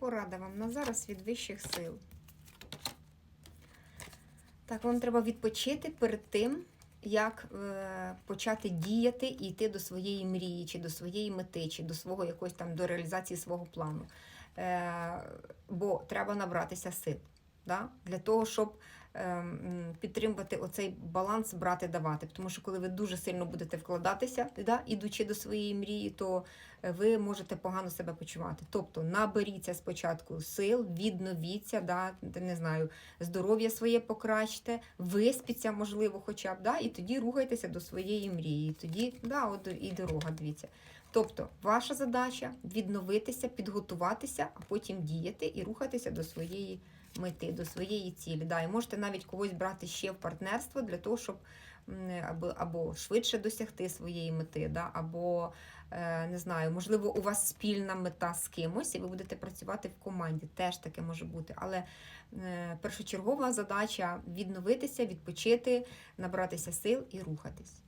Порада вам на зараз від вищих сил. Так, вам треба відпочити перед тим, як е, почати діяти і йти до своєї мрії, чи до своєї мети, чи до свого якогось там до реалізації свого плану. Е, бо треба набратися сил да? для того, щоб підтримувати оцей баланс брати давати. Тому що коли ви дуже сильно будете вкладатися, да, ідучи до своєї мрії, то е, ви можете погано себе почувати. Тобто наберіться спочатку сил, відновіться, да, не знаю, здоров'я своє покращте, виспіться, можливо, хоча б, да, і тоді рухайтеся до своєї мрії. Тоді да, от і дорога, дивіться. Тобто, ваша задача відновитися, підготуватися, а потім діяти і рухатися до своєї мети, до своєї цілі. Да, і можете навіть когось брати ще в партнерство для того, щоб або, або швидше досягти своєї мети, да, або е, не знаю, можливо, у вас спільна мета з кимось, і ви будете працювати в команді. Теж таке може бути. Але е, першочергова задача відновитися, відпочити, набратися сил і рухатись.